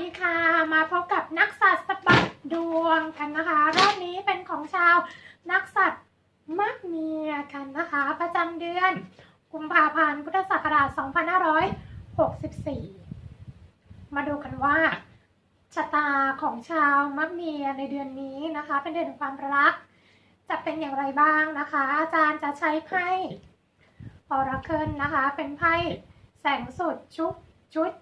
ดีค่ะ มาพบกับนักสัตว์สะบัดดวงกันนะคะ รอบนี้เป็นของชาวนักสัตว์มักเมียกันนะคะ ประจำเดือนกุมภาพันธ์พุทธศักราช 2564 มาดูกันว่าชะตาของชาวมักเมียในเดือนนี้นะคะ เป็นเดือนแห่งความรัก จะเป็นอย่างไรบ้างนะคะ อาจารย์จะใช้ไพ่ออราเคิลนะคะ เป็นไพ่แสงสดชุดชุด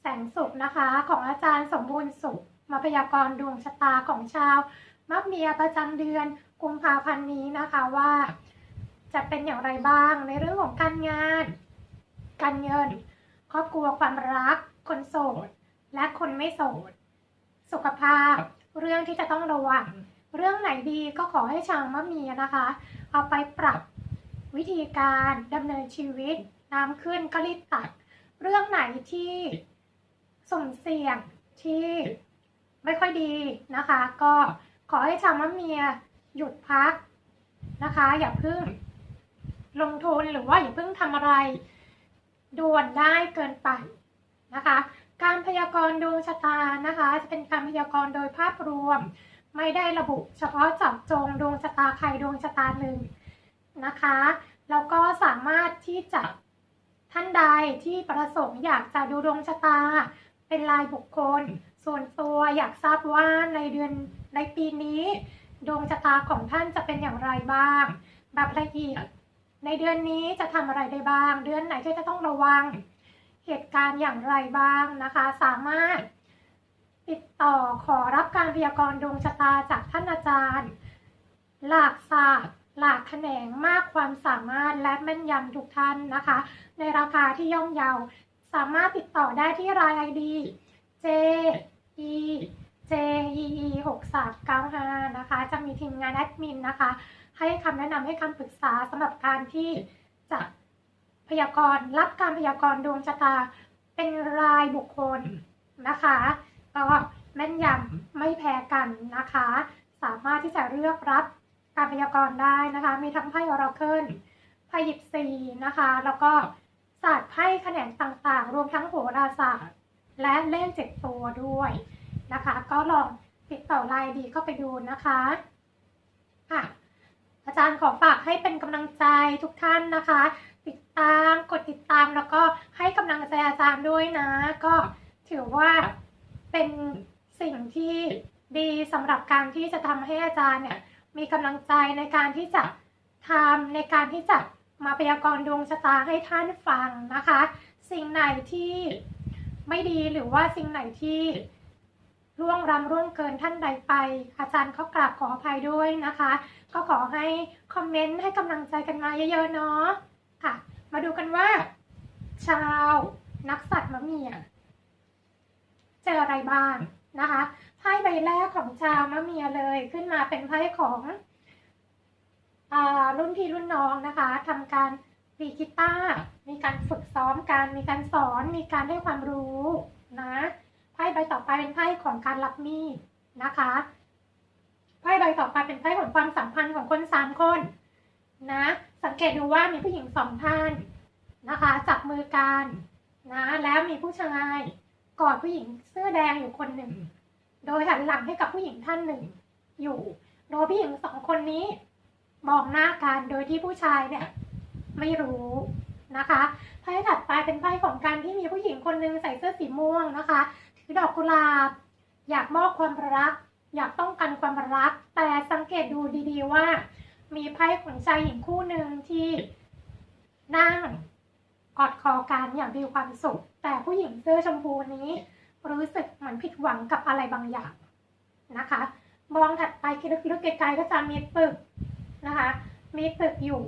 แสงสุขนะคะ ของอาจารย์สมบูรณ์สุข มาพยากรณ์ดวงชะตาของชาวมักเมียประจำเดือนกุมภาพันธ์นี้นะคะว่า จะเป็นอย่างไรบ้างในเรื่องของการงาน การเงิน ครอบครัวความรัก คนโสดและคนไม่โสดสุขภาพ เรื่องที่จะต้องระวังเรื่องไหนดีก็ขอให้ชาวมะเมียนะคะ เอาไปปรับวิธีการดำเนินชีวิต น้ำขึ้นก็รีบตัดเรื่องไหนที่ สุ่มเสี่ยงที่ไม่ค่อยดีนะคะ ก็ขอให้ชาวมะเมียหยุดพักนะคะ อย่าเพิ่งลงทุนหรือว่าอย่าเพิ่งทำอะไรด่วนได้เกินไปนะคะ การพยากรณ์ดวงชะตานะคะ จะเป็นการพยากรณ์โดยภาพรวม ไม่ได้ระบุเฉพาะเจาะจงดวงชะตาใครดวงชะตาหนึ่งนะคะแล้วก็สามารถที่จะท่านใดที่ประสงค์อยากจะดูดวงชะตา เป็นรายบุคคล ส่วนตัวอยากทราบว่าในเดือนในปีนี้ ดวงชะตาของท่านจะเป็นอย่างไรบ้าง แบบละเอียด ในเดือนนี้จะทำอะไรได้บ้าง เดือนไหนที่จะต้องระวัง เหตุการณ์อย่างไรบ้างนะคะ สามารถ ติดต่อขอรับการพยากรณ์ดวงชะตาจากท่านอาจารย์ หลากศาสตร์หลากแขนงมากความสามารถและแม่นยำทุกท่านนะคะ ในราคาที่ย่อมเยา สามารถติดต่อได้ที่ราย ID J E J E E 6 3 9 5นะคะ จะมีทีมงานแอดมินนะคะ ให้คำแนะนำให้คำปรึกษาสำหรับการที่จะพยากรณ์รับการพยากรณ์ดวงชะตาเป็นรายบุคคลนะคะก็แม่นยำไม่แพ้กันนะคะ สามารถที่จะเลือกรับการพยากรณ์ได้นะคะ มีทั้งไพ่ออราเคิลไพ่ยิปซีนะคะ แล้วก็ ศาสตร์ไพ่แขนงต่างๆ รวมทั้งโหราศาสตร์ และเลขเจ็ดตัวด้วยนะคะ ก็ลองติดต่อไลน์ดีเข้าไปดูนะคะค่ะอาจารย์ขอฝากให้เป็นกำลังใจทุกท่านนะคะ ติดตามกดติดตามแล้วก็ให้กำลังใจอาจารย์ด้วยนะ ก็ถือว่าเป็นสิ่งที่ดีสำหรับการที่จะทำให้อาจารย์เนี่ยมีกำลังใจในการที่จะทำในการที่จะ มาพยากรณ์ดวงชะตาให้ท่านฟังนะคะ สิ่งไหนที่ไม่ดีหรือว่าสิ่งไหนที่ร่วงรำร่วงเกินท่านใดไป อาจารย์เขากราบขออภัยด้วยนะคะ ก็ขอให้คอมเมนต์ให้กำลังใจกันมาเยอะๆเนาะค่ะ มาดูกันว่า ชาวนักสัตว์มะเมียเจออะไรบ้างนะคะไพ่ใบแรกของชาวมะเมียเลยขึ้นมาเป็นไพ่ของ รุ่นพี่รุ่นน้องนะคะทำการดีกีตาร์มีการฝึกซ้อมกันมีการสอนมีการให้ความรู้นะไพ่ใบต่อไปเป็นไพ่ของการรับมีดนะคะไพ่ใบต่อไปเป็นไพ่ของความสัมพันธ์ของคนสามคนนะ สังเกตดูว่ามีผู้หญิงสองท่านนะคะ จับมือกันนะแล้วมีผู้ชายกอดผู้หญิงเสื้อแดงอยู่คนหนึ่ง โดยหันหลังให้กับผู้หญิงท่านหนึ่ง อยู่โดยผู้หญิงสองคนนี้ มองหน้ากันโดยที่ผู้ชายเนี่ยไม่รู้นะคะไพ่ถัดไปเป็นไพ่ของการที่มีผู้หญิงคนหนึ่งใส่เสื้อสีม่วงนะคะถือดอกกุหลาบ อยากมอบความรัก อยากต้องการความรัก แต่สังเกตดูดีๆว่า มีไพ่ของชายหญิงคู่หนึ่งที่นั่งกอดคอกันอย่างมีความสุข แต่ผู้หญิงเสื้อชมพูนี้ รู้สึกเหมือนผิดหวังกับอะไรบางอย่างนะคะมองถัดไปลึกๆไกลๆก็จะมีตึก นะคะ มีตึกอยู่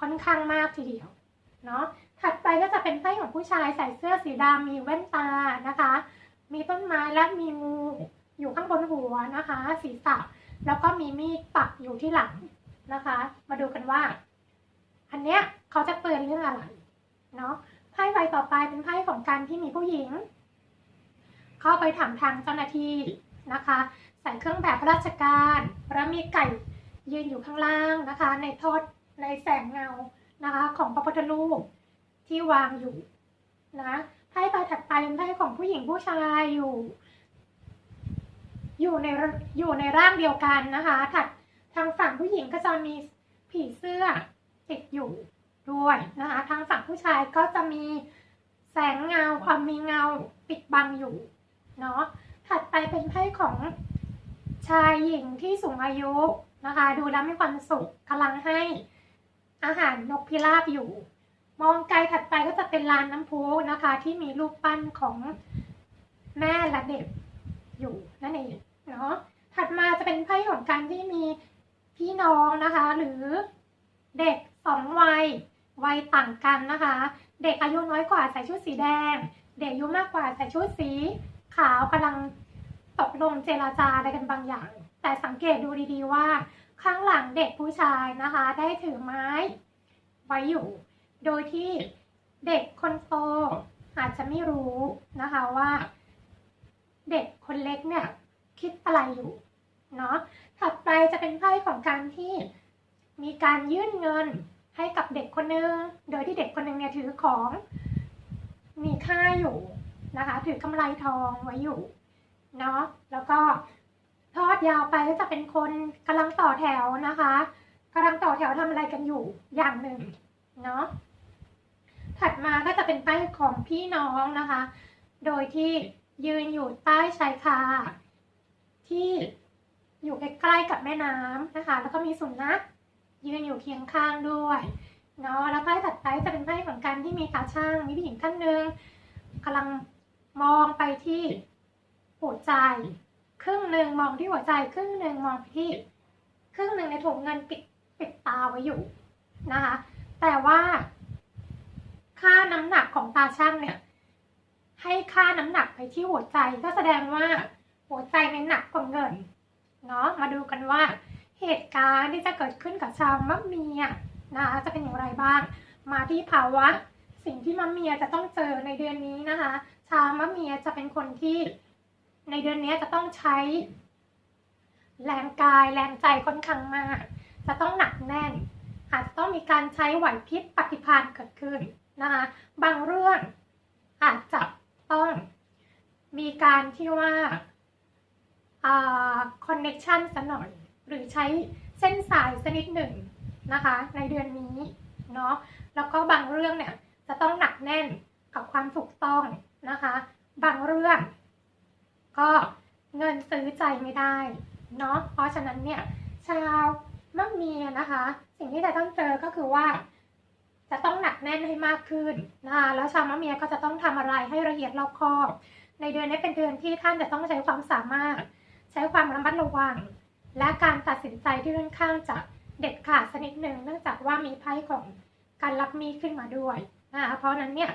ค่อนข้างมากทีเดียวเนาะถัดไปก็จะเป็นไพ่ของผู้ชายใส่เสื้อสีดำมีแว่นตานะคะ มีต้นไม้และมีงูอยู่ข้างบนหัวนะคะ ศีรษะแล้วก็มีมีดปักอยู่ที่หลังนะคะ มาดูกันว่า อันเนี้ยเขาจะเตือนเรื่องอะไรเนาะไพ่ใบต่อไปเป็นไพ่ของการที่มีผู้หญิง เข้าไปถามทางเจ้าหน้าที่นะคะ ใส่เครื่องแบบราชการ แล้วมีไก่ ยืนอยู่ข้างล่างนะคะ ในโทษในแสงเงานะคะ ของพระพุทธรูปที่วางอยู่นะไพ่ใบถัดไปเป็นไพ่ของผู้หญิงผู้ชายอยู่ อยู่ในอยู่ในร่างเดียวกันนะคะ ถัดทางฝั่งผู้หญิงก็จะมีผีเสื้อติดอยู่ด้วยนะคะทางฝั่งผู้ชายก็จะมีแสงเงาความมีเงาปิดบังอยู่เนาะถัดไปเป็นไพ่ของชายหญิงที่สูงอายุ นะคะ ดูแล้วมีความสุขกำลังให้อาหารนกพิราบอยู่ มองไกลถัดไปก็จะเป็นลานน้ำพุนะคะ ที่มีรูปปั้นของแม่และเด็กอยู่นั่นเองเนาะถัดมาจะเป็นไพ่ของการที่มีพี่น้องนะคะ หรือเด็กสองวัยวัยต่างกันนะคะ เด็กอายุน้อยกว่าใส่ชุดสีแดง เด็กอายุมากกว่าใส่ชุดสีขาวกำลังตกลงเจราจาอะไรกันบางอย่าง แต่สังเกตดูดีๆว่า ข้างหลังเด็กผู้ชายนะคะ ได้ถือไม้ไว้อยู่ โดยที่เด็กคนโตอาจจะไม่รู้นะคะว่า เด็กคนเล็กเนี่ยคิดอะไรอยู่เนาะถัดไปจะเป็นไพ่ของการที่มีการยื่นเงินให้กับเด็กคนนึง โดยที่เด็กคนนึงเนี่ยถือของมีค่าอยู่นะคะ ถือกำไรทองไว้อยู่เนาะแล้วก็ ทอดยาวไปก็จะเป็นคนกำลังต่อแถวนะคะกำลังต่อแถวทำอะไรกันอยู่อย่างหนึ่งเนาะถัดมาก็จะเป็นป้ายของพี่น้องนะคะ โดยที่ยืนอยู่ใต้ชายคาที่อยู่ใกล้ๆกับแม่น้ำนะคะ แล้วก็มีสุนัขยืนอยู่เคียงข้างด้วยเนาะแล้วไพ่ถัดไปจะเป็นไพ่ของการที่มีตาช่างมีผู้หญิงท่านหนึ่งกำลังมองไปที่หัวใจ ครึ่งหนึ่งมองที่หัวใจ ครึ่งหนึ่งมองไปที่ ครึ่งหนึ่งในถุงเงินปิดปิดตาไว้อยู่นะคะ แต่ว่า ค่าน้ำหนักของตาช่างเนี่ย ให้ค่าน้ำหนักไปที่หัวใจก็แสดงว่าหัวใจในนหนักกว่าเงินเนาะมาดูกันว่า เหตุการณ์ที่จะเกิดขึ้นกับชาวมะเมียนะคะจะเป็นอย่างไรบ้าง มาที่ภาวะ สิ่งที่มะเมียจะต้องเจอในเดือนนี้นะคะ ชาวมะเมียจะเป็นคนที่ ในเดือนนี้จะต้องใช้ แรงกายแรงใจค่อนข้างมาก จะต้องหนักแน่น อาจจะต้องมีการใช้ไหวพริบปฏิภาณเกิดขึ้นนะคะบางเรื่องอาจจะต้องมีการที่ว่าคอนเน็ชันสักหน่อย หรือใช้เส้นสายสักนิดหนึ่งนะคะ ในเดือนนี้เนาะแล้วก็บางเรื่องเนี่ยจะต้องหนักแน่นกับความถูกต้องนะคะ บางเรื่อง ก็เงินซื้อใจไม่ได้เนาะเพราะฉะนั้นเนี่ยชาวมักมีนะคะ สิ่งที่จะต้องเจอก็คือว่า จะต้องหนักแน่นให้มากขึ้นนะคะแล้วชาวมะเมียก็จะต้องทำอะไรให้ละเอียดรอบคอบ ในเดือนนี้เป็นเดือนที่ท่านจะต้องใช้ความสามารถ ใช้ความระมัดระวัง และการตัดสินใจที่ค่อนข้างจะเด็ดขาดสนิดหนึ่งเนื่องจากว่ามีไพ่ของการรับมีขึ้นมาด้วยนะคะเพราะนั้นเนี่ย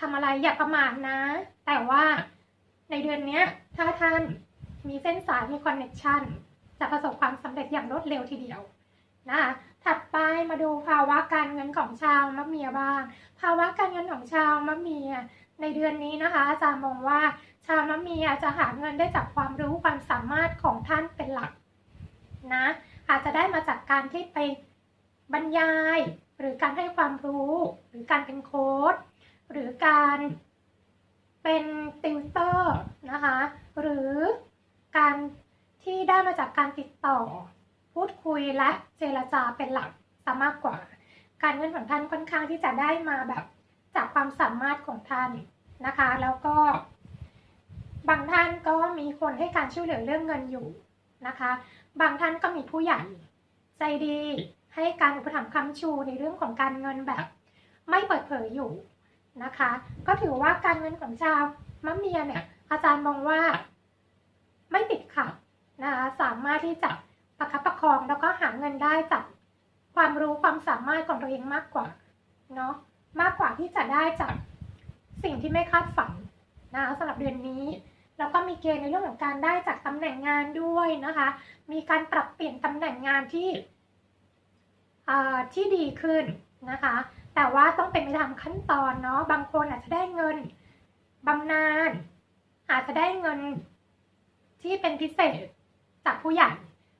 ทำอะไรอย่าประมาทนะ แต่ว่า ในเดือนนี้ถ้าท่านมีเส้นสายมีคอนเนคชันจะประสบความสำเร็จอย่างรวดเร็วทีเดียวนะคะถัดไปมาดูภาวะการเงินของชาวมะเมียบ้าง ภาวะการเงินของชาวมะเมีย ในเดือนนี้นะคะ อาจารย์มองว่าชาวมะเมียจะหาเงินได้จากความรู้ความสามารถของท่านเป็นหลักนะ อาจจะได้มาจากการที่ไปบรรยาย หรือการให้ความรู้ หรือการเป็นโค้ดหรือการ เป็นติวเตอร์นะคะ หรือการที่ได้มาจากการติดต่อ พูดคุยและเจรจาเป็นหลักซะมากกว่า การเงินของท่านค่อนข้างที่จะได้มาแบบจากความสามารถของท่านนะคะ แล้วก็ บางท่านก็มีคนให้การช่วยเหลือเรื่องเงินอยู่นะคะ บางท่านก็มีผู้ใหญ่ใจดีให้การอุปถัมภ์คำชูในเรื่องของการเงินแบบ ไม่เปิดเผยอยู่ นะคะ ก็ถือว่าการเงินของชาวมะเมียเนี่ย อาจารย์มองว่าไม่ติดขัดนะคะสามารถที่จะประคับประคองแล้วก็หาเงินได้จากความรู้ความสามารถของตัวเองมากกว่าเนาะมากกว่าที่จะได้จากสิ่งที่ไม่คาดฝันนะคะสำหรับเดือนนี้แล้วก็มีเกณฑ์ในเรื่องของการได้จากตำแหน่งงานด้วยนะคะ มีการปรับเปลี่ยนตำแหน่งงานที่ที่ดีขึ้นนะคะ แต่ว่าต้องเป็นไปตามขั้นตอนเนาะบางคนอาจจะได้เงินบำนาญอาจจะได้เงินที่เป็นพิเศษจากผู้ใหญ่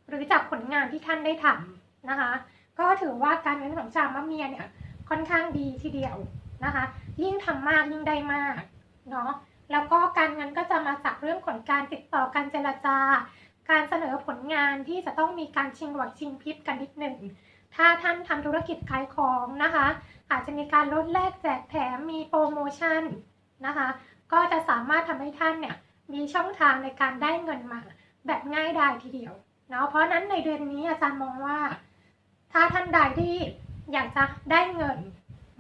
หรือจากผลงานที่ท่านได้ทำนะคะ ก็ถือว่าการเงินของชาวมะเมียเนี่ยค่อนข้างดีทีเดียวนะคะ ยิ่งทำมากยิ่งได้มากเนาะแล้วก็การเงินก็จะมาจากเรื่องของการติดต่อการเจรจา การเสนอผลงานที่จะต้องมีการชิงไหวชิงพริบกันนิดหนึ่ง ถ้าท่านทำธุรกิจขายของนะคะ อาจจะมีการลดแลกแจกแถมมีโปรโมชั่นนะคะ ก็จะสามารถทำให้ท่านเนี่ยมีช่องทางในการได้เงินมา แบบง่ายดายทีเดียวเนาะเพราะนั้นในเดือนนี้อาจารย์มองว่า ถ้าท่านใดที่อยากจะได้เงิน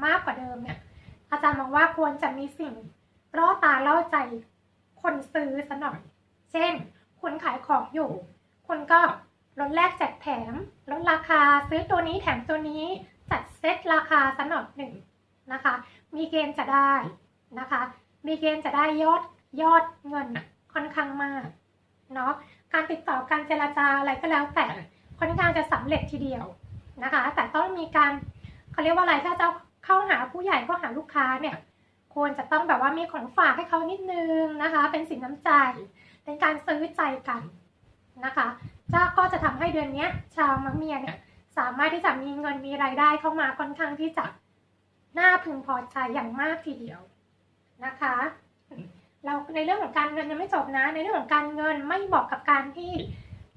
มากกว่าเดิมเนี่ยอาจารย์มองว่าควรจะมีสิ่งล่อตาล่อใจคนซื้อสหน่อย เช่น คุณขายของอยู่ คุณก็ ลดแลกแจกแถมลดราคาซื้อตัวนี้แถมตัวนี้จัดเซตราคาสนอดหนึ่งนะคะ มีเกณฑ์จะได้นะคะ มีเกณฑ์จะได้ยอดยอดเงินค่อนข้างมากเนาะการติดต่อการเจรจาอะไรก็แล้วแต่ค่อนข้างจะสำเร็จทีเดียวนะคะ แต่ต้องมีการเขาเรียกว่าอะไรถ้าจะเข้าหาผู้ใหญ่เข้าหาลูกค้าเนี่ยควรจะต้องแบบว่ามีของฝากให้เขานิดนึงนะคะ เป็นสินน้ำใจ เป็นการซื้อใจกันนะคะ ก็จะทำให้เดือนนี้ชาวมะเมียเนี่ยสามารถที่จะมีเงินมีรายได้เข้ามาค่อนข้างที่จะน่าพึงพอใจอย่างมากทีเดียวนะคะ เราในเรื่องของการเงินยังไม่จบนะ ในเรื่องของการเงินไม่บอกกับการที่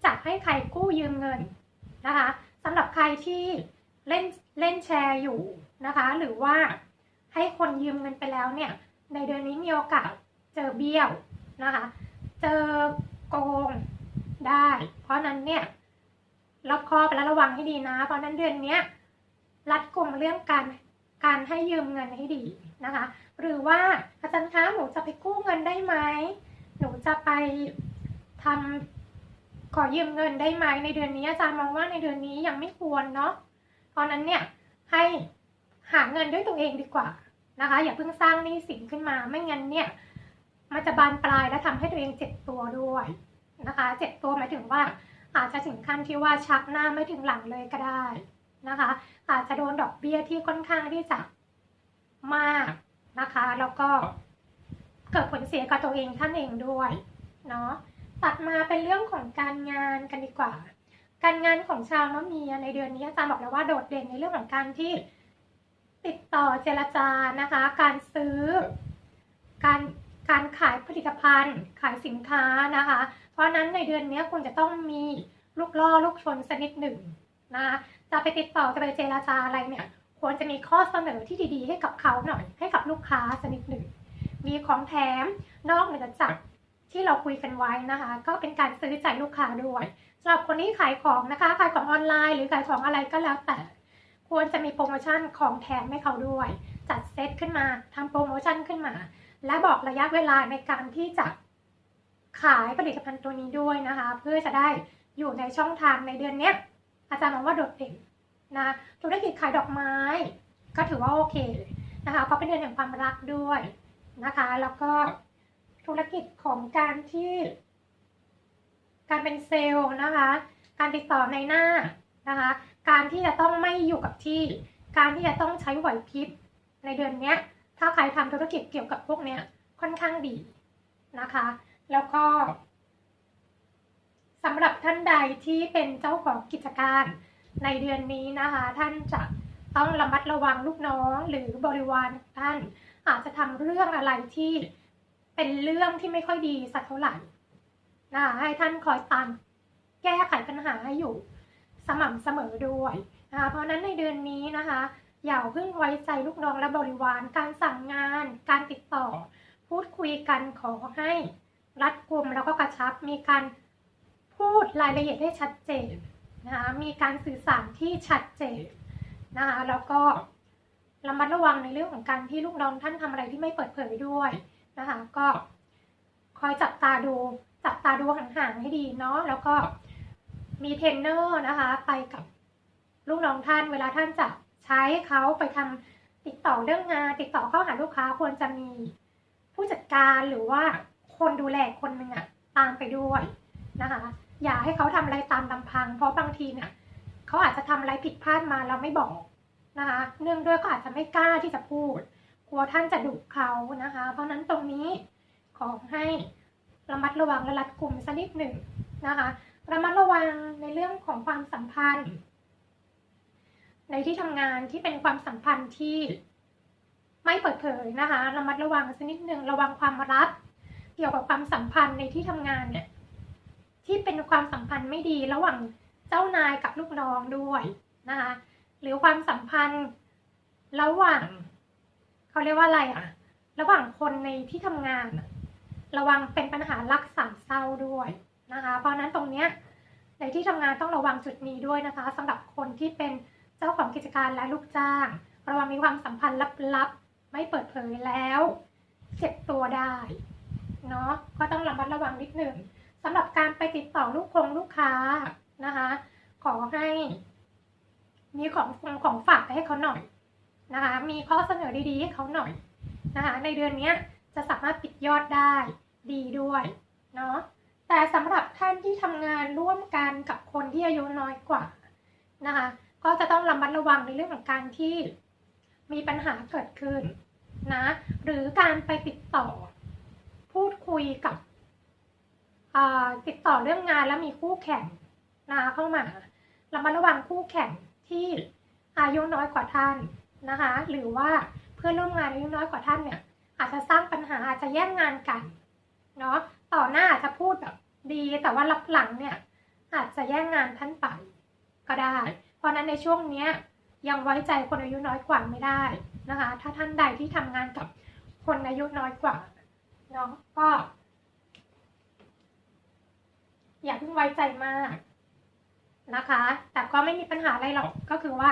จะให้ใครกู้ยืมเงินนะคะสำหรับใครที่เล่นเล่นแชร์อยู่นะคะ หรือว่าให้คนยืมเงินไปแล้วเนี่ย ในเดือนนี้มีโอกาสเจอเบี้ยวนะคะ เจอโกง ได้ เพราะนั้นเนี่ยรอบคอบและระวังให้ดีนะ เพราะนั้นเดือนเนี้ยรัดกลุ่มเรื่องการการให้ยืมเงินให้ดีนะคะ หรือว่าอาจารย์คะหนูจะไปกู้เงินได้ไหมหนูจะไปทำขอยืมเงินได้ไหมในเดือนนี้อาจารย์มองว่าในเดือนนี้ยังไม่ควรเนาะเพราะนั้นเนี่ยให้หาเงินด้วยตัวเองดีกว่านะคะ อย่าเพิ่งสร้างหนี้สินขึ้นมาไม่งั้นเนี่ยมันจะบานปลายและทำให้ตัวเองเจ็บตัวด้วย นะคะเจ็บตัวหมายถึงว่าอาจจะถึงขั้นที่ว่าชักหน้าไม่ถึงหลังเลยก็ได้นะคะ อาจจะโดนดอกเบี้ยที่ค่อนข้างที่จะมากนะคะ แล้วก็เกิดผลเสียกับตัวเองท่านเองด้วยเนาะตัดมาเป็นเรื่องของการงานกันดีกว่า การงานของชาวมะเมียในเดือนนี้อาจารย์บอกแล้วว่าโดดเด่นในเรื่องของการที่ติดต่อเจรจานะคะ การซื้อ การการขายผลิตภัณฑ์ ขายสินค้านะคะเพ ราะนั้นในเดือนนี้คุณจะต้องมีลูกล่อลูกชนสักนิดหนึ่งนะคะจะไปติดต่อจะไปเจรจาอะไรเนี่ย ควรจะมีข้อเสนอที่ดีๆ ให้กับเขาหน่อย ให้กับลูกค้าสักนิดหนึ่ง มีของแถมนอกเหนือจากที่เราคุยกันไว้นะคะ ก็เป็นการซื้อใจลูกค้าด้วยสำหรับคนที่ขายของนะคะขายของออนไลน์หรือขายของอะไรก็แล้วแต่ ควรจะมีโปรโมชั่นของแถมให้เขาด้วย จัดเซตขึ้นมาทำโปรโมชั่นขึ้นมา และบอกระยะเวลาในการที่จะ ขายผลิตภัณฑ์ตัวนี้ด้วยนะคะ เพื่อจะได้อยู่ในช่องทางในเดือนเนี้ยอาจารย์มองว่าโดดเด่นนะธุรกิจขายดอกไม้ ก็ถือว่าโอเคนะคะเพราะเป็นเดือนแห่งความรักด้วยนะคะ แล้วก็ธุรกิจของการที่ การเป็นเซลล์นะคะ การติดต่อในหน้านะคะ การที่จะต้องไม่อยู่กับที่ การที่จะต้องใช้ไหวพริบในเดือนเนี้ยถ้าใครทำธุรกิจเกี่ยวกับพวกเนี้ยค่อนข้างดีนะคะ แล้วก็สำหรับท่านใดที่เป็นเจ้าของกิจการในเดือนนี้นะคะ ท่านจะต้องระมัดระวังลูกน้องหรือบริวารท่านอาจจะทำเรื่องอะไรที่เป็นเรื่องที่ไม่ค่อยดีสักเท่าไหร่นะคะให้ท่านคอยตามแก้ไขปัญหาให้อยู่สม่ำเสมอด้วยนะคะเพราะฉะนั้นในเดือนนี้นะคะ อย่าเพิ่งไว้ใจลูกน้องและบริวารการสั่งงาน การติดต่อ พูดคุยกันขอให้ รัดกุมแล้วก็กระชับ มีการพูดรายละเอียดให้ชัดเจนนะคะมีการสื่อสารที่ชัดเจนนะคะแล้วก็ระมัดระวังในเรื่องของการที่ลูกน้องท่านทำอะไรที่ไม่เปิดเผยด้วยนะคะก็คอยจับตาดูจับตาดูห่างๆให้ดีเนาะแล้วก็มีเทรนเนอร์นะคะ ไปกับลูกน้องท่าน เวลาท่านจะใช้เขาไปทำติดต่อเรื่องงาน ติดต่อเข้าหาลูกค้าควรจะมีผู้จัดการหรือว่า คนดูแลคนหนึ่งอะตามไปด้วยนะคะ อย่าให้เขาทำอะไรตามลำพัง เพราะบางทีเนี่ยเขาอาจจะทำอะไรผิดพลาดมาแล้วไม่บอกนะคะ เนื่องด้วยก็อาจจะไม่กล้าที่จะพูดกลัวท่านจะดุเขานะคะ เพราะนั้นตรงนี้ขอให้ระมัดระวังและรัดกุมสักนิดหนึ่งนะคะระมัดระวังในเรื่องของความสัมพันธ์ ในที่ทำงานที่เป็นความสัมพันธ์ที่ไม่เปิดเผยนะคะระมัดระวังสักนิดหนึ่งระวังความลับ เกี่ยวกับความสัมพันธ์ในที่ทำงานเนี่ยที่เป็นความสัมพันธ์ไม่ดีระหว่างเจ้านายกับลูกน้องด้วยนะคะหรือความสัมพันธ์ระหว่างเขาเรียกว่าอะไรอะระหว่างคนในที่ทำงานอะระวังเป็นปัญหารักสามเศร้าด้วยนะคะ เพราะฉะนั้นตรงเนี้ยในที่ทำงานต้องระวังจุดนี้ด้วยนะคะสำหรับคนที่เป็นเจ้าของกิจการและลูกจ้าง ระวังมีความสัมพันธ์ลับๆไม่เปิดเผยแล้ว เจ็บตัวได้ เนาะก็ต้องระมัดระวังนิดหนึ่งสำหรับการไปติดต่อลูกคงลูกค้านะคะ ขอให้ มีของฟงของฝากไปให้เขาหน่อยนะคะ มีข้อเสนอดีๆให้เขาหน่อยนะคะ ในเดือนเนี้ยจะสามารถปิดยอดได้ดีด้วยเนาะแต่สำหรับท่านที่ทำงานร่วมกันกับคนที่อายุน้อยกว่านะคะ ก็จะต้องระมัดระวังในเรื่องของการที่มีปัญหาเกิดขึ้นนะ หรือการไปติดต่อ พูดคุยกับติดต่อเรื่องงานแล้วมีคู่แข่งนะคะเข้ามาเระมัดระวังคู่แข่งที่อายุน้อยกว่าท่านนะคะ หรือว่าเพื่อนร่วมงานอายุน้อยกว่าท่านเนี่ย อาจจะสร้างปัญหาอาจจะแย่งงานกันเนาะต่อหน้าอาจจะพูดแบบดีแต่ว่ารับหลังเนี่ย อาจจะแย่งงานท่านไปก็ได้ เพราะนั้นในช่วงเนี้ยยังไว้ใจคนอายุน้อยกว่าไม่ได้นะคะ ถ้าท่านใดที่ทำงานกับคนอายุน้อยกว่า นาะก็ อย่าเพิ่งไว้ใจมากนะคะ แต่ก็ไม่มีปัญหาอะไรหรอกก็คือว่า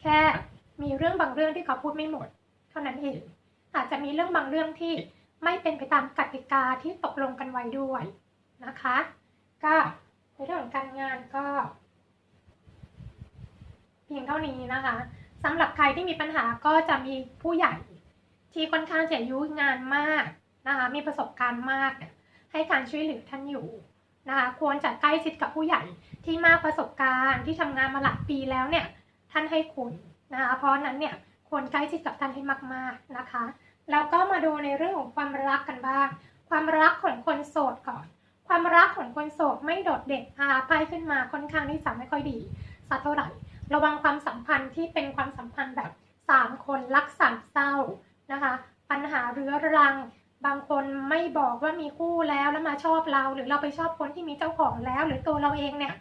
แค่มีเรื่องบางเรื่องที่เขาพูดไม่หมด เท่านั้นเองอาจจะมีเรื่องบางเรื่องที่ไม่เป็นไปตามกติกาที่ตกลงกันไว้ด้วยนะคะ ก็ในเรื่องของการงานก็ เพียงเท่านี้นะคะสำหรับใครที่มีปัญหาก็จะมีผู้ใหญ่ที่ค่อนข้างจะอายุงานมาก นะคะมีประสบการณ์มากให้การช่วยเหลือท่านอยู่นะคะควรจะใกล้ชิดกับผู้ใหญ่ที่มากประสบการณ์ที่ทำงานมาหลายปีแล้วเนี่ยท่านให้คุณนะคะเพราะนั้นเนี่ยควรใกล้ชิดกับท่านให้มากๆนะคะแล้วก็มาดูในเรื่องของความรักกันบ้าง ความรักของคนโสดก่อน ความรักของคนโสดไม่โดดเด่นอาไพ่ขึ้นมาค่อนข้างที่จะไม่ค่อยดีสักเท่าไหร่ ระวังความสัมพันธ์ที่เป็นความสัมพันธ์แบบสามคนรักสามเศร้านะคะ ปัญหาเรื้อรัง บางคนไม่บอกว่ามีคู่แล้วแล้วมาชอบเรา หรือเราไปชอบคนที่มีเจ้าของแล้ว หรือตัวเราเองเนี่ย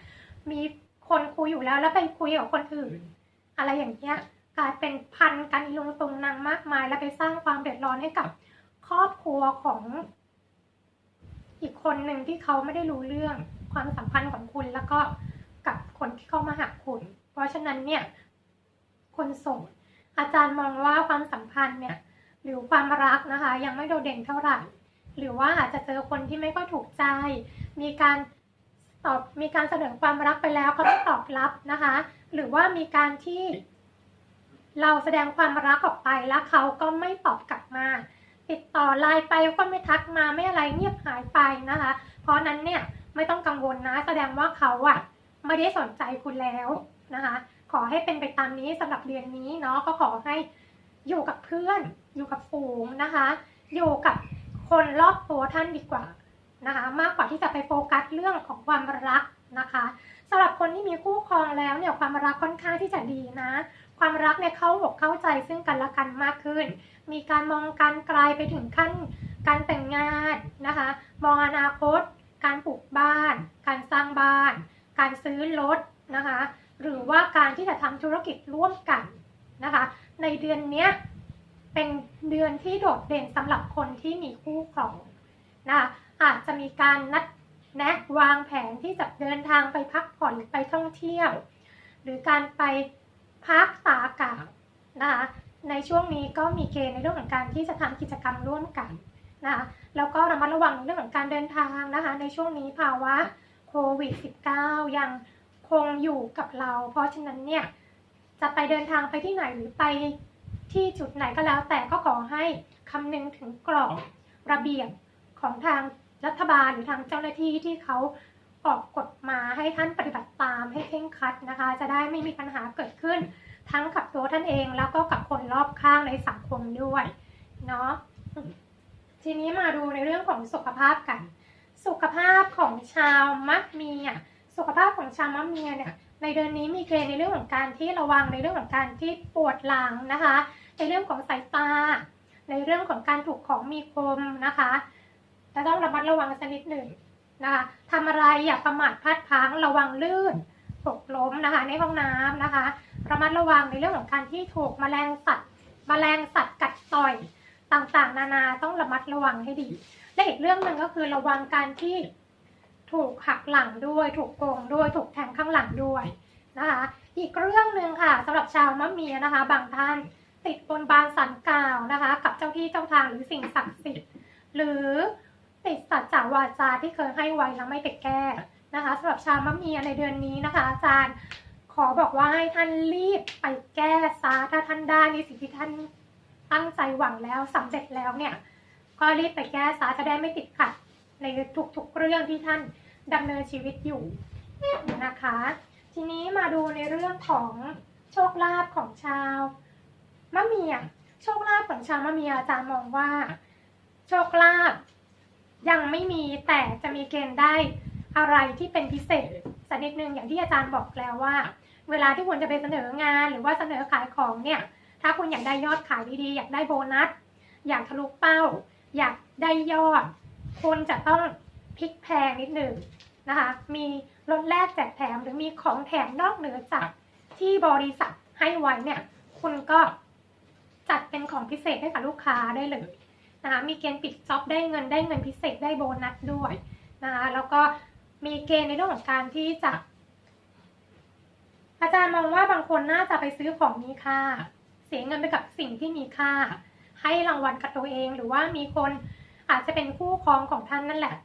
มีคนคุยอยู่แล้วแล้วไปคุยกับคนอื่น อะไรอย่างเงี้ยกลายเป็นพันกันอีลุงตุงนางมากมาย แล้วไปสร้างความเดือดร้อนให้กับครอบครัวของอีกคนหนึ่งที่เขาไม่ได้รู้เรื่องความสัมพันธ์ของคุณแล้วก็กับคนที่เข้ามาหาคุณ เพราะฉะนั้นเนี่ยคนโสดอาจารย์มองว่าความสัมพันธ์เนี่ย หรือความรักนะคะ ยังไม่โดดเด่นเท่าไหร่ หรือว่าอาจจะเจอคนที่ไม่ค่อยถูกใจ มีการตอบมีการเสนอความรักไปแล้วเขาไม่ตอบรับนะคะ หรือว่ามีการที่ เราแสดงความรักออกไปแล้วเขาก็ไม่ตอบกลับมา ติดต่อไลน์ไปก็ไม่ทักมาไม่อะไรเงียบหายไปนะคะ เพราะนั้นเนี่ยไม่ต้องกังวลนะ แสดงว่าเขาอะไม่ได้สนใจคุณแล้วนะคะ ขอให้เป็นไปตามนี้สำหรับเดือนนี้เนาะก็ขอให้ อยู่กับเพื่อน อยู่กับฝูงนะคะ อยู่กับคนรอบตัวท่านดีกว่านะคะ มากกว่าที่จะไปโฟกัสเรื่องของความรักนะคะสำหรับคนที่มีคู่ครองแล้วเนี่ยความรักค่อนข้างที่จะดีนะ ความรักเนี่ยเข้าอกเข้าใจซึ่งกันและกันมากขึ้น มีการมองการไกลไปถึงขั้นการแต่งงานนะคะ มองอนาคต การปลูกบ้าน การสร้างบ้าน การซื้อรถนะคะ หรือว่าการที่จะทำธุรกิจร่วมกันนะคะ ในเดือนเนี้ยเป็นเดือนที่โดดเด่นสำหรับคนที่มีคู่ครองนะคะอาจจะมีการนัดแนะวางแผนที่จะเดินทางไปพักผ่อนหรือไปท่องเที่ยว หรือการไปพักตากอากาศนะคะในช่วงนี้ก็มีเกณฑ์ในเรื่องของการที่จะทำกิจกรรมร่วมกันนะคะแล้วก็ระมัดระวังในเรื่องของการเดินทางนะคะ ในช่วงนี้ภาวะโควิด -19 ยังคงอยู่กับเรา เพราะฉะนั้นเนี่ย จะไปเดินทางไปที่ไหนหรือไปที่จุดไหนก็แล้ว แต่ก็ขอให้คำนึงถึงกรอบระเบียบของทางรัฐบาลหรือทางเจ้าหน้าที่ที่เขาออกกฎมาให้ท่านปฏิบัติตามให้เคร่งครัดนะคะ จะได้ไม่มีปัญหาเกิดขึ้น ทั้งกับตัวท่านเองแล้วก็กับคนรอบข้างในสังคมด้วยเนาะทีนี้มาดูในเรื่องของสุขภาพกัน สุขภาพของชาวมักมีอะสุขภาพของชาวมักมีเนี่ย ในเดือนนี้มีเกณฑ์ในเรื่องของการที่ระวังในเรื่องของการที่ปวดหลังนะคะ ในเรื่องของสายตา ในเรื่องของการถูกของมีคมนะคะจะต้องระมัดระวังสักนิดหนึ่งนะคะทำอะไรอย่าประมาทพลาดพลั้งระวังลื่นตกล้มนะคะในห้องน้ำนะคะ ระมัดระวังในเรื่องของการที่ถูกแมลงสัตว์แมลงสัตว์กัดต่อยต่างๆ นานาต้องระมัดระวังให้ดี และอีกเรื่องหนึ่งก็คือระวังการที่ ถูกหักหลังด้วย ถูกโกงด้วย ถูกแทงข้างหลังด้วยนะคะ อีกเรื่องหนึ่งค่ะสำหรับชาวมะเมียนะคะ บางท่านติดบนบานสันกล่าวนะคะ กับเจ้าที่เจ้าทางหรือสิ่งศักดิ์สิทธิ์หรือติดสัจจาวาจาที่เคยให้ไว้แล้วไม่ไปแก้นะคะสำหรับชาวมะเมียในเดือนนี้นะคะ อาจารย์ขอบอกว่าให้ท่านรีบไปแก้ซะถ้าท่านได้ในสิ่งที่ท่านตั้งใจหวังแล้วสำเร็จแล้วเนี่ย ก็รีบไปแก้ซะจะได้ไม่ติดขัด ในทุกๆเรื่องที่ท่านดำเนินชีวิตอยู่นะคะ ทีนี้มาดูในเรื่องของโชคลาภของชาวมะเมียโชคลาภของชาวมะเมียอาจารย์มองว่า โชคลาภยังไม่มีแต่จะมีเกณฑ์ได้อะไรที่เป็นพิเศษสักนิดนึงอย่างที่อาจารย์บอกแล้วว่า เวลาที่คุณจะไปเสนองาน หรือว่าเสนอขายของเนี่ยถ้าคุณอยากได้ยอดขายดีๆ อยากได้โบนัส อยากทะลุเป้า อยากได้ยอด คุณจะต้องพลิกแพลงนิดหนึ่งนะคะ มีลดแลกแจกแถมหรือมีของแถมนอกเหนือจากที่บริษัทให้ไว้เนี่ย คุณก็จัดเป็นของพิเศษให้กับลูกค้าได้เลยนะคะ มีเกณฑ์ปิดจ็อบได้เงินได้เงินพิเศษได้โบนัสด้วยนะคะ แล้วก็มีเกณฑ์ในเรื่องของการที่จะ อาจารย์มองว่าบางคนน่าจะไปซื้อของมีค่า เสียเงินไปกับสิ่งที่มีค่า ให้รางวัลกับตัวเองหรือว่ามีคน อาจจะเป็นคู่ครองของท่านนั่นแหละ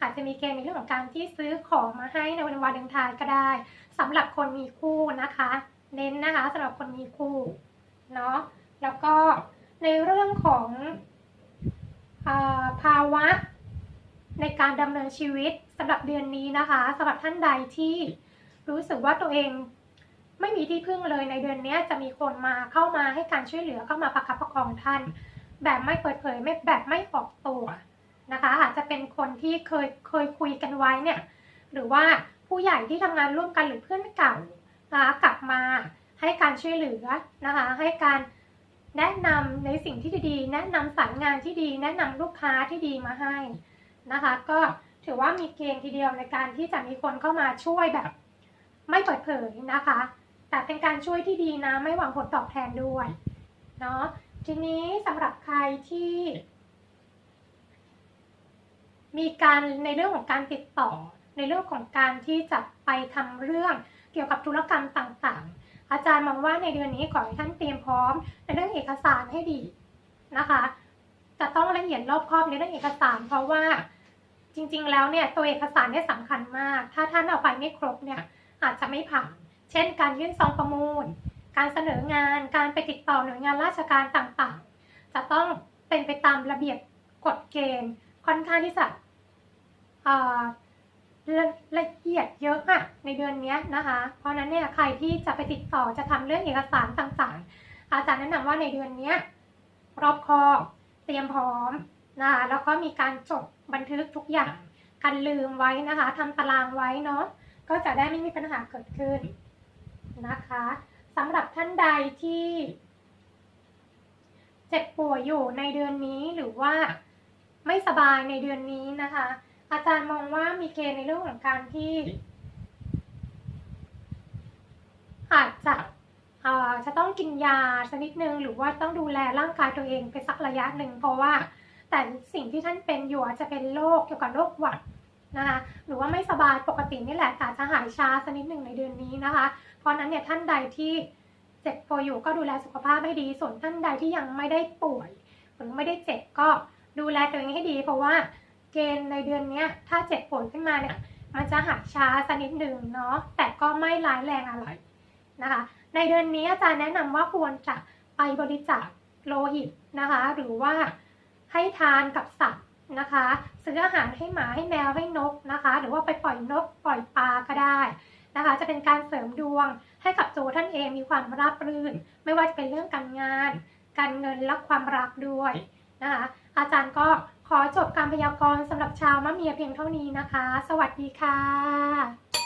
อาจจะมีเกณฑ์ในเรื่องของการที่ซื้อของมาให้ในวันวาเลนไทน์ก็ได้สำหรับคนมีคู่นะคะ เน้นนะคะสำหรับคนมีคู่เนาะแล้วก็ในเรื่องของอาภาวะในการดำเนินชีวิตสำหรับเดือนนี้นะคะสำหรับท่านใดที่รู้สึกว่าตัวเองไม่มีที่พึ่งเลยในเดือนนี้จะมีคนมาเข้ามาให้การช่วยเหลือเข้ามาประคับประคองท่าน แบบไม่เปิดเผยไม่แบบไม่ออกตัวนะคะ อาจจะเป็นคนที่เคยเคยคุยกันไว้เนี่ย หรือว่าผู้ใหญ่ที่ทำงานร่วมกันหรือเพื่อนเก่านะคะกลับมาให้การช่วยเหลือนะคะ ให้การแนะนำในสิ่งที่ดี แนะนำสายงานที่ดี แนะนำลูกค้าที่ดีมาให้นะคะ ก็ถือว่ามีเกณฑ์ทีเดียวในการที่จะมีคนเข้ามาช่วยแบบ ไม่เปิดเผยนะคะ แต่เป็นการช่วยที่ดีนะ ไม่หวังผลตอบแทนด้วยเนาะ ทีนี้สำหรับใครที่ มีการในเรื่องของการติดต่อ ในเรื่องของการที่จะไปทำเรื่องเกี่ยวกับธุรกรรมต่างๆ อาจารย์มองว่าในเดือนนี้ขอให้ท่านเตรียมพร้อม ในเรื่องเอกสารให้ดีนะคะ จะต้องละเอียดรอบคอบในเรื่องเอกสาร เพราะว่าจริง ๆ แล้วเนี่ยตัวเอกสารเนี่ยสำคัญมาก ถ้าท่านเอาไปไม่ครบเนี่ยอาจจะไม่ผ่าน เช่น การยื่นซองประมูล การเสนองาน การไปติดต่อหน่วยงานราชการต่างๆ จะต้องเป็นไปตามระเบียบกฎเกณฑ์ค่อนข้างที่จะละเอียดเยอะอะในเดือนนี้นะคะ เพราะนั้นเนี่ยใครที่จะไปติดต่อจะทำเรื่องเอกสารต่างๆ อาจารย์แนะนำว่าในเดือนนี้รอบคอบเตรียมพร้อมนะคะแล้วก็มีการจดบันทึกทุกอย่างกันลืมไว้นะคะทำตารางไว้เนาะก็จะได้ไม่มีปัญหาเกิดขึ้นนะคะ สำหรับท่านใดที่เจ็บป่วยอยู่ในเดือนนี้หรือว่าไม่สบายในเดือนนี้นะคะ อาจารย์มองว่ามีเกณฑ์ในเรื่องของการที่อาจจะจะต้องกินยาชนิดหนึ่งหรือว่าต้องดูแลร่างกายตัวเองไปสักระยะหนึ่งเพราะว่าแต่สิ่งที่ท่านเป็นอยู่อาจจะเป็นโรคเกี่ยวกับโรคหวัด นะคะหรือว่าไม่สบายปกตินี่แหละแต่จะหายช้าสักนิดหนึ่งในเดือนนี้นะคะ เพราะนั้นเนี่ยท่านใดที่เจ็บป่วยอยู่ก็ดูแลสุขภาพให้ดี ส่วนท่านใดที่ยังไม่ได้ป่วยหรือไม่ได้เจ็บก็ดูแลตัวเองให้ดี เพราะว่าเกณฑ์ในเดือนนี้ถ้าเจ็บป่วยขึ้นมาเนี่ยมันจะหายช้าสักนิดหนึ่งเนาะแต่ก็ไม่ร้ายแรงอะไรนะคะ ในเดือนนี้อาจารย์แนะนำว่าควรจะไปบริจาคโลหิตนะคะ หรือว่าให้ทานกับสัตว์ นะคะ ซื้ออาหารให้หมาให้แมวให้นกนะคะ หรือว่าไปปล่อยนกปล่อยปลาก็ได้นะคะ จะเป็นการเสริมดวงให้กับตัวท่านเองมีความราบรื่น ไม่ว่าจะเป็นเรื่องการงาน การเงินและความรักด้วยนะคะอาจารย์ก็ขอจบการพยากรณ์สำหรับชาวมะเมียเพียงเท่านี้นะคะ สวัสดีค่ะ